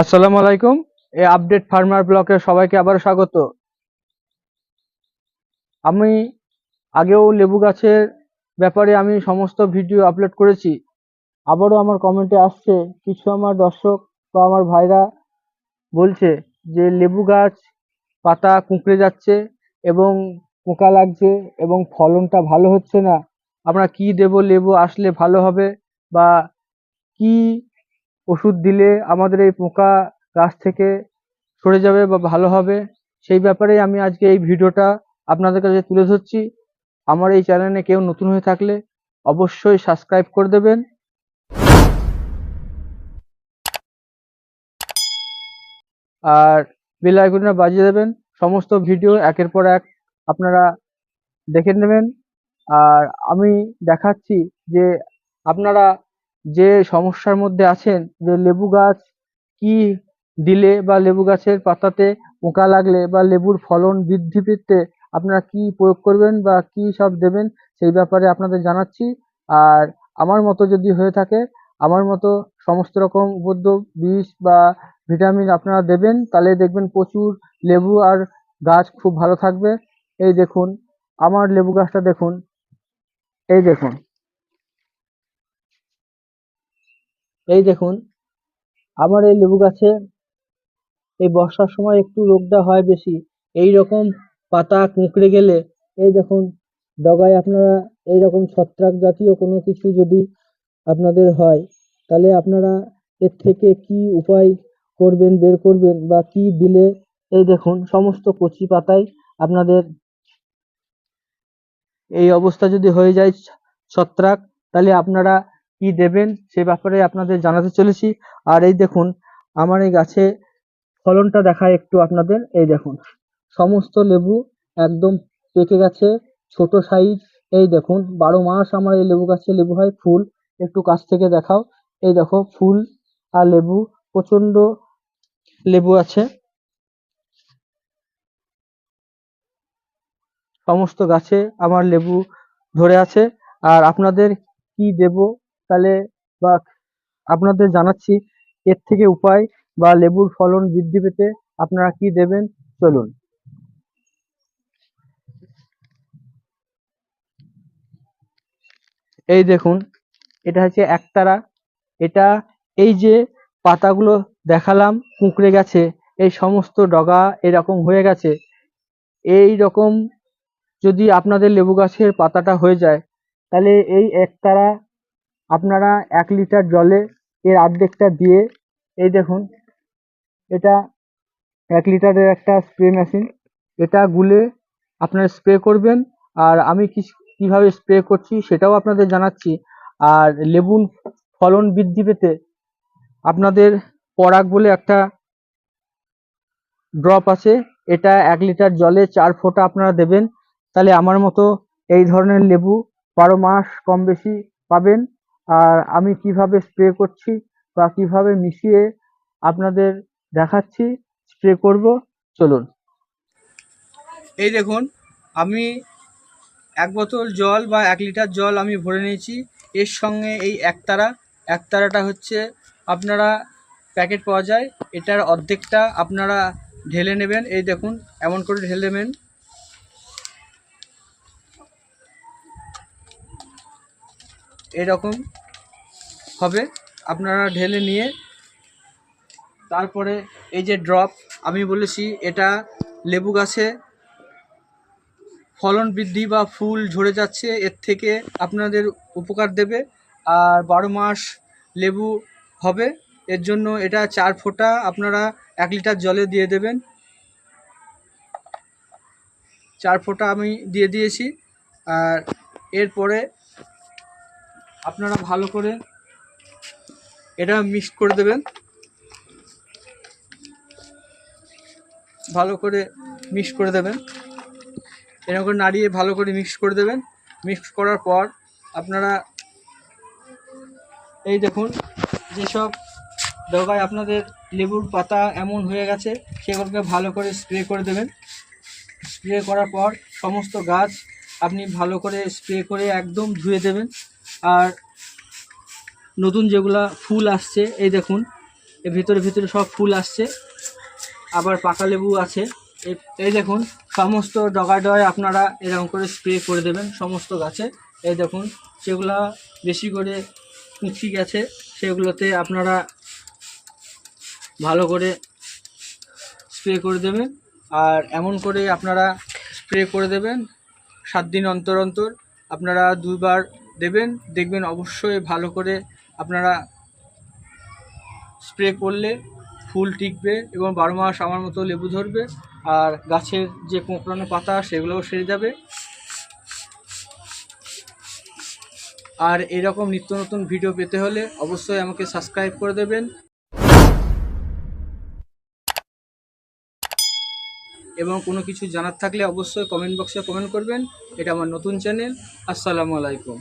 আসসালামু আলাইকুম। এই আপডেট ফার্মার ব্লকে সবাইকে আবার স্বাগত। আমি আগেও লেবু গাছের ব্যাপারে আমি সমস্ত ভিডিও আপলোড করেছি। আবারও আমার কমেন্টে আসছে, কিছু আমার দর্শক বা আমার ভাইরা বলছে যে লেবু গাছ পাতা কুঁকড়ে যাচ্ছে এবং পোকা লাগছে এবং ফলনটা ভালো হচ্ছে না। আমরা কি দেব লেবু, আসলে ভালো হবে বা কি ওষুধ দিলে আমাদের এই পোকা গাছ থেকে সরে যাবে বা ভালো হবে। সেই ব্যাপারে আমি আজকে এই ভিডিওটা আপনাদের কাছে তুলে ধরছি। আমার এই চ্যানেলে কেউ নতুন হয়ে থাকলে অবশ্যই সাবস্ক্রাইব করে দেবেন। আর বেল আইকনটা বাজিয়ে দেবেন। সমস্ত ভিডিও একের পর এক আপনারা দেখে নেবেন। আর আমি দেখাচ্ছি যে আপনারা যে সমস্যার মধ্যে আছেন, যে লেবু গাছ কি দিলে বা লেবু গাছের পাতাতে পোকা লাগলে বা লেবুর ফলন বৃদ্ধি পেতে আপনারা কি প্রয়োগ করবেন বা কি সব দেবেন, সেই ব্যাপারে আপনাদের জানাচ্ছি। আর আমার মতো যদি হয়ে থাকে, আমার মতো সমস্ত রকম উপদ্রব, বিষ বা ভিটামিন আপনারা দেবেন, তাহলে দেখবেন প্রচুর লেবু আর গাছ খুব ভালো থাকবে। এই দেখুন, আমার লেবু গাছটা দেখুন, এই দেখুন। এই দেখুন, আমার এই লেবু গাছে এই বর্ষার সময় একটু রোগটা হয় বেশি। এই রকম পাতা কুঁকড়ে গেলে, এই দেখুন, ডগায় আপনারা এই রকম ছত্রাক জাতীয় কোনো কিছু যদি আপনাদের হয়, তাহলে আপনারা এর থেকে কি উপায় করবেন, বের করবেন বা কি দিলে, এই দেখুন, সমস্ত কচি পাতায় আপনাদের এই অবস্থা যদি হয়ে যায় ছত্রাক, তাহলে আপনারা কি দেবেন সে ব্যাপারে আপনাদের জানাতে চলেছি। আর এই দেখুন, আমার এই গাছে ফলনটা দেখায় একটু আপনাদের। এই দেখুন, সমস্ত লেবু একদম পেকে গেছে, ছোট সাইজ এই দেখুন, বারো মাস আমার এই লেবু গাছে লেবু হয়, ফুল। একটু কাছ থেকে দেখাও। এই দেখো, ফুল আর লেবু প্রচণ্ড লেবু আছে। সমস্ত গাছে আমার লেবু ধরে আছে। আর আপনাদের কি দেব তাহলে বা আপনাদের জানাচ্ছি এর থেকে উপায় বা লেবুর ফলন বৃদ্ধি পেতে আপনারা কি দেবেন? চলুন। এই দেখুন, এটা হচ্ছে একতারা। এটা এই যে পাতাগুলো দেখালাম, কুঁকড়ে গেছে, এই সমস্ত ডগা এরকম হয়ে গেছে। এই রকম যদি আপনাদের লেবু গাছের পাতাটা হয়ে যায়, তাহলে এই একতারা আপনারা এক লিটার জলে এর অর্ধেকটা দিয়ে, এই দেখুন, এটা এক লিটারের একটা স্প্রে মেশিন এটা গুলে আপনারা স্প্রে করবেন। আর আমি কি কীভাবে স্প্রে করছি সেটাও আপনাদের জানাচ্ছি। আর লেবুর ফলন বৃদ্ধি পেতে আপনাদের পরাগ বলে একটা ড্রপ আছে। এটা এক লিটার জলে চার ফোঁটা আপনারা দেবেন। তাহলে আমার মতো এই ধরনের লেবু বারো মাস কম বেশি পাবেন। আর আমি কীভাবে স্প্রে করছি বা কীভাবে মিশিয়ে আপনাদের দেখাচ্ছি স্প্রে করব, চলুন। এই দেখুন, আমি এক বোতল জল বা এক লিটার জল আমি ভরে নিয়েছি। এর সঙ্গে এই একতারা, একতারাটা হচ্ছে আপনারা প্যাকেট পাওয়া যায়, এটার অর্ধেকটা আপনারা ঢেলে নেবেন। এই দেখুন, এমন করে ঢেলে নেবেন। এরকম হবে। আপনারা ঢেলে নিয়ে তারপরে এই যে ড্রপ আমি বলেছি এটা লেবু গাছে ফলন বৃদ্ধি বা ফুল ঝরে যাচ্ছে, এর থেকে আপনাদের উপকার দেবে। আর বারো মাস লেবু হবে, এর জন্য এটা চার ফোঁটা আপনারা এক লিটার জলে দিয়ে দেবেন। চার ফোঁটা আমি দিয়ে দিয়েছি। আর এরপরে আপনারা ভালো করে এটা মিক্স করে দেবেন। ভালো করে মিক্স করে দেবেন। এরকম করে নাড়িয়ে ভালো করে মিক্স করে দেবেন। মিক্স করার পর আপনারা এই দেখুন, যেসব ডগায় আপনাদের লেবুর পাতা এমন হয়ে গেছে, সেগুলোকে ভালো করে স্প্রে করে দেবেন। স্প্রে করার পর সমস্ত গাছ আপনি ভালো করে স্প্রে করে একদম ধুয়ে দেবেন। আর নতুন যেগুলা ফুল আসছে, এই দেখুন, এর ভিতরে ভিতরে সব ফুল আসছে। আবার পাকা লেবু আছে। এই- দেখুন, সমস্ত ডগায় ডগায় আপনারা এরকম করে স্প্রে করে দেবেন সমস্ত গাছে। এই দেখুন, সেগুলা বেশি করে কুচি গেছে, সেগুলোতে আপনারা ভালো করে স্প্রে করে দেবেন। আর এমন করে আপনারা স্প্রে করে দেবেন, সাত দিন অন্তর অন্তর। আপনারা দুইবার দেবেন, দেখবেন অবশ্যই ভালো করে আপনারা স্প্রে করলে ফুল টিকবে এবং বারো মাস আমার মতো লেবু ধরবে আর গাছের যে কোঁকড়ানো পাতা সেগুলোও সেরে যাবে। আর এরকম নিত্য নতুন ভিডিও পেতে হলে অবশ্যই আমাকে সাবস্ক্রাইব করে দেবেন। এবং কোনো কিছু জানার থাকলে অবশ্যই কমেন্ট বক্সে কমেন্ট করবেন। এটা আমার নতুন চ্যানেল। আসসালামু আলাইকুম।